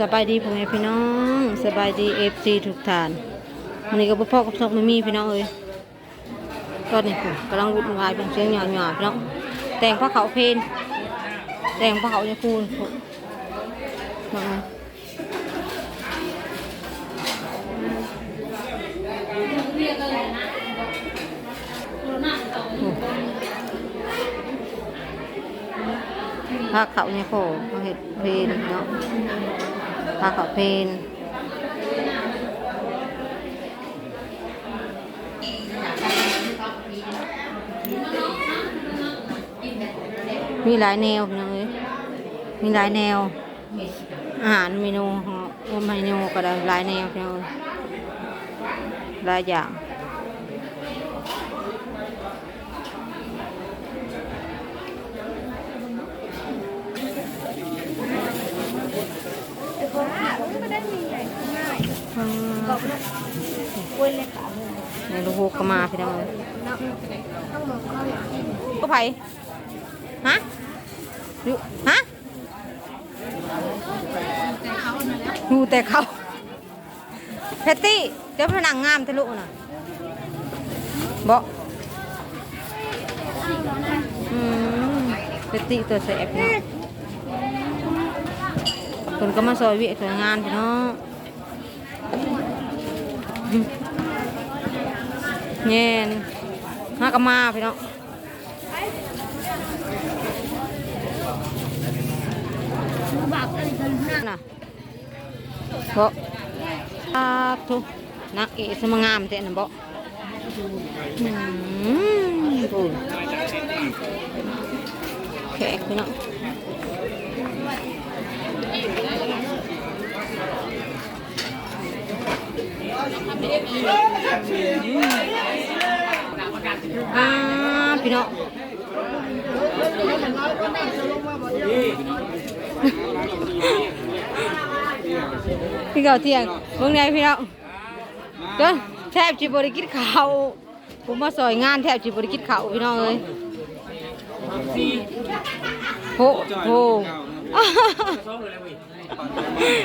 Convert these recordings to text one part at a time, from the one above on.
สบายดีพ่อแม่พี่น้องสบายดีเอฟซีทุกท่านวันนี้ก็บ่พ่อกับทอกไม่มีพี่น้องเอ้ยตอนนี้ผมกำลังวุ่นวายเป็นเสียงหยาหยาพี่น้องแต่งพระเขาเพนแต่งพระเขาเนี่ยคูณมาพระเขาเนี่ยโผล่มาเห็ดเพนเนาะ พาเขาเพนมีหลายแนวพี่น้องเลยมีหลายแนว อาหารเมนูของเมนูก็ได้หลายแนวพี่น้องเลยหลายอย่าง ในลูกหูก็มาพี่น้องก็ไผฮะอยู่ฮะอยู่แต่เขาเพตตี้เจ้าพนังงามทะลุน่ะบอกอืมเพตตี้ตัวแสบเนาะคนก็มาซอยเวิซอยงานพี่น้อง แง่นฮากะมาพี่น้องน่ะเพราะอาทุนักเอสมงามเจ้นะบ่อืมโอ้ยแขกพี่น้อง อ่าพี่น้องพี่เก่าเที่ยงเมื่อไงพี่น้องจนแทบจิบริกินข้าผมมาซอยงานแทบจิบริกินข้าพี่น้องเลยโหโห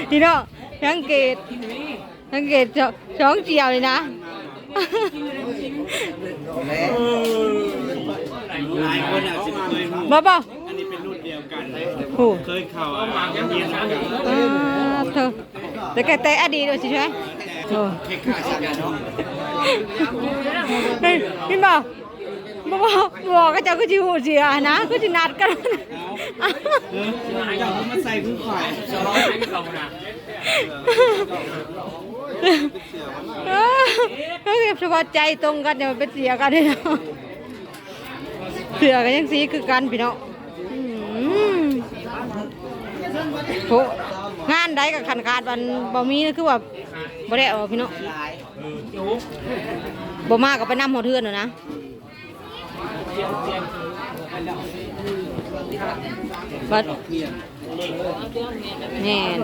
พี่น้องสังเกต สังเกตช่องช่องเจียวเลยนะหลายคนอาจจะเคยหูบ่บ่อันนี้เป็นรุ่นเดียวกันโอ้เคยเข่าอะยังเย็นกันอ่าเธอแต่แกแต่อดีตด้วยสิใช่ไหมโอ้เค้กขาดสักอย่างเนาะเฮ้ยพี่บ่าวบ่บอกบอกก็เจ้าก็จิหูเสียนะก็จะนัดกันเออเจ้าเขามาใส่ผู้ข่าย เออเขาเก็บเฉพาะใจตรงกันเดี๋ยวมันเป็นเสียกันเลยเสือกันยังสีคือกันพี่น้องอืมโหงานใดกับขันขาดวันบ่มีคือว่าบ่ได้เอาพี่น้องบ่มากับไปนำหอเทือนน่ะนะ บัดแน่น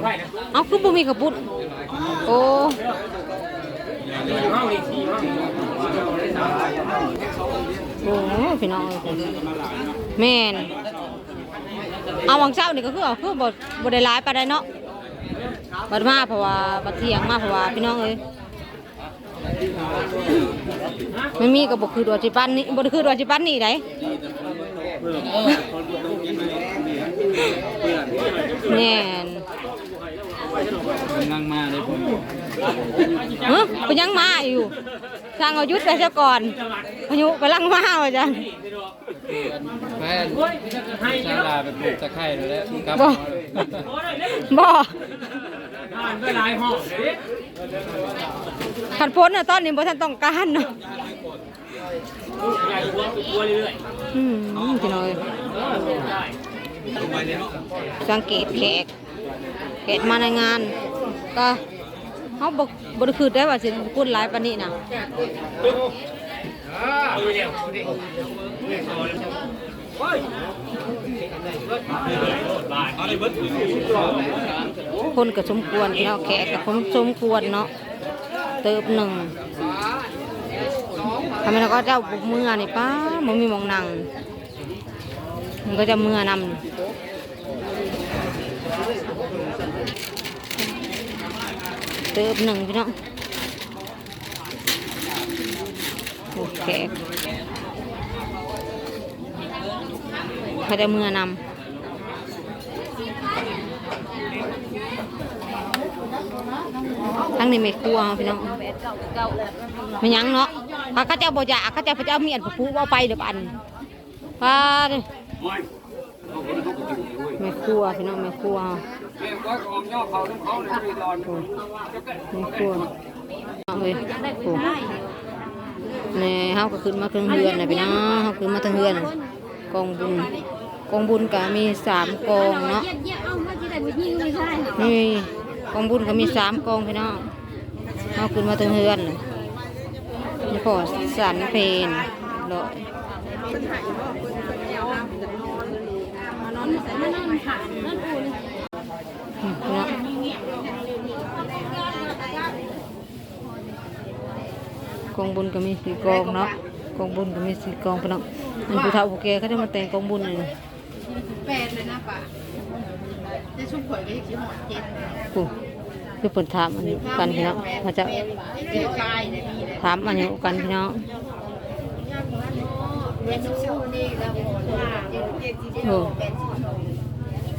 เอาคือบ่มีกระปุกโอ้โอ้พี่น้องแม่นเอาวังเช้านี่ก็คือเอาคือบ่บ่ได้หลายปานใดเนาะบัดมาเพราะว่าบัดเที่ยงมาเพราะว่าพี่น้องเอ้ยไม่มีก็บ่คือดว่าสิปันนี่บ่ได้คือดว่าสิปันนี่ได แน่นนั่งมาเลยผมเฮ้ยไปยังมาอยู่สร้างอายุทธไปซะก่อนพายุกำลังมาว่าจันแม่ชาลาไปปลูกตะไคร้แล้วครับบ่บ่ขันพ้นน่ะตอนนี้บ่ทันต้องการเนาะ อืมพี่น้อยสังเกตแขกแขกมาในงานก็เขาบอกบริคือได้ว่าสิพูดหลายปานนี้นะคนก็สมควรพี่น้องแขกกับคนสมควรเนาะเติบหนึ่ง ทำไมเราก็เจ้าบุกเมื่อนี่ป้ามันมีมองนัง มันก็จะเมื่อนำเติบหนึ่งพี่น้องโอเคเขาจะมือนำทั้งนี้ไม่ครัวพี่น้องไม่ยั้งเนาะ ข้าเจ้าบ่อยากเขาเจ้าพระเจ้ามียนผู้เอาไปเดี๋ยวอันป้าเด้อไม่ครัวพี่น้องไม่ครัวไม่ควรเอาเลยโอ้นี่เฮาก็ขึ้นมาถึงเฮือนนะพี่น้องเฮาขึ้นมาถึงเฮือนกองบุญกองบุญก็มีสามกองเนาะนี่กองบุญก็มีสามกองพี่น้องเฮาขึ้นมาถึงเฮือนน่ะนี่ พอสันเพนเลอยอืมพี่น้องกองบุญก็มีสี่กองเนาะกองบุญก็มีสี่กองพี่น้องมันผู้เฒ่าผู้แก่เขาจะมาแต่งกองบุญเลยแปดเลยนะป่ะจะชุบข่อยก็ยังสิหอดเจ็ดผู้ คือเปิดถามอันนี้กันพี่น้องเขาจะถามอันนี้กันพี่น้องเมนูเราว่าเจ็ดเจ็ดเจ็ดโอ้แปง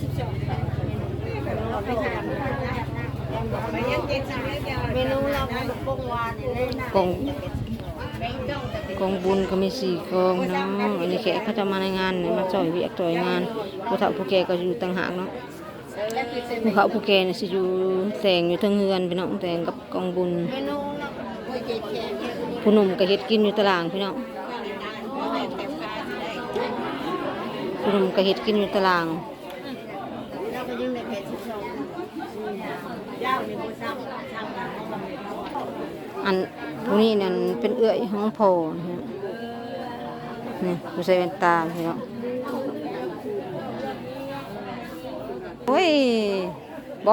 สิบสองเมนูเราเป็นปงวานเลยนะกงกองบุญก็มีสี่กองเนาะอันนี้แขกเขาจะมาในงานมาจ่อยเวียกจ่อยงานผู้เฒ่าผู้แก่ก็อยู่ต่างหากเนาะ เฒ่าผู้แกนี่สิอยู่แต่งอยู่ทั้งเฮือนพี่น้องแต่งกับกองบุญผู้หนุ่มก็เฮ็ดกินอยู่ตารางพี่น้องผู้หนุ่มก็เฮ็ดกินอยู่ตารางอันพวกนี้นั่นเป็นเอื้อยของพ่อนี่ผู้ใส่แว่นตาพี่น้อง โอ้ยบ่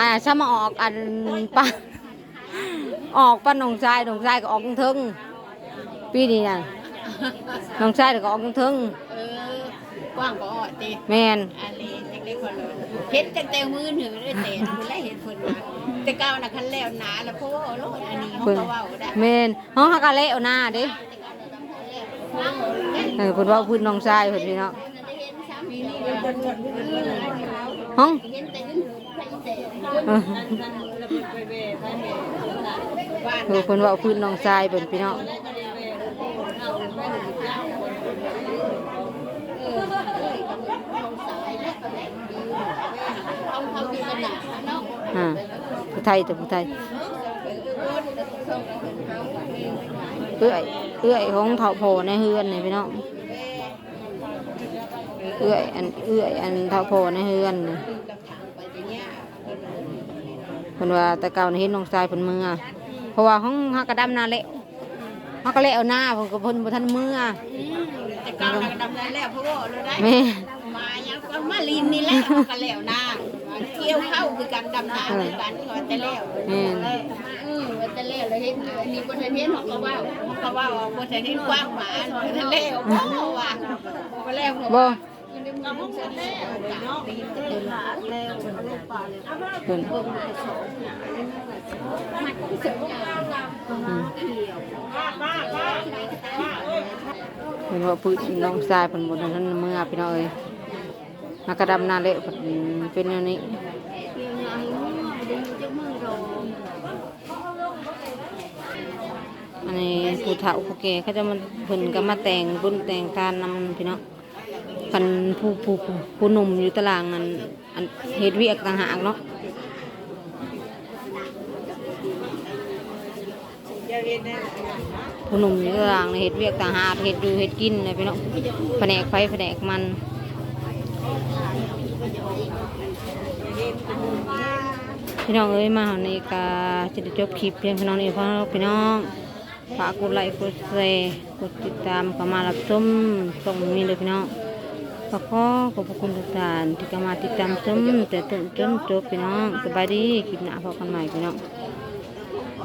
อ่าถ้ามาออกอันปะออกป้าหนองชายหนองชายก็ออกเทิงปีนี้น่ะหนองชายก็ออกเทิงเออกว้างก็อดตีแม่นอันนี้เล็กๆคนเลยเห็นแต่แต่มือถือได้แต่คนแรกเห็นคนมาแต่ก้าวน่ะคันแล้วหนาแล้วเพราะว่าโลดอันนี้เขาเพิ่นก็เว่าได้แม่นเฮาฮักกะเละเอาหน้าเด้เออเพิ่นเว่าพื้นน้องชายเพิ่นพี่น้องห้องเห็นแต่ ยืนใครแต่เออเออเพิ่นเว่าพื้นน้องชายเพิ่นพี่น้องเขาเขามีขนาดเนาะอ่าผู้ไทยแต่ผู้ไทยเอื้อยเอื้อยของเฒ่าโพในเฮือนนี่พี่น้อง เอื้อยอันเอื้อยอันเฒ่าโพในเฮือนนี่เพิ่นว่าแต่เก่านี่เห็นน้องชายเพิ่นมือเพราะว่าห้องฮักกระดำนาเละฮักก็เละเอาหน้าเพิ่นก็เพิ่นบ่ทันมือแต่ก้าวน่ะดำนั้นแล้วเพราะว่าเราได้แม่มายังก็มาลินนี่แหละกันแล้วนะเที่ยวเข้าคือกันดำน้ำคือกันก็จะแล้วแม่นเออว่าจะแล้วเลยเห็นอันนี้บ่ทันเห็นเขาก็ว่าเขาว่าบ่ทันเห็นกว้างหมาบ่ทันแล้วบ่ว่าบ่แล้วบ่ ก็บ่ทันแล้วเนาะเป็นหลาแล้วลูกป่าเลยเพิ่นอืมเพิ่นว่าปืนน้องชายเพิ่นบ่ทันเมื่อพี่น้องเอ้ยฮักระดำนาเละเพิ่นเป็นแนวนี้อันนี้ผู้เฒ่าผู้แก่เขาจะมาเพิ่นก็มาแต่งบุญแต่งการนำพี่น้อง กันผู้ผู้ผู้ผู้หนุ่มอยู่ตารางนั้นอันเฮ็ดเวียกต่างหากเนาะผู้หนุ่มอยู่ต่างเห็ดเวียกต่างหากเห็ดอยู่เห็ดกินเลยพี่น้องแผนกไฟแผนกมันพี่น้องเอ้ยมาหาในกาจะได้จบคลิปเพียงพี่น้องนี่พอพี่น้องฝากกดไลค์กดแชร์กดติดตามเข้ามารับชมส่งนี้เลยพี่น้อง ขอขอขอบคุณทุกท่านที่เข้ามาติดตามชมแต่ต้นจนจบพี่น้องสบายดีคลิปหน้าพบกันใหม่พี่น้อง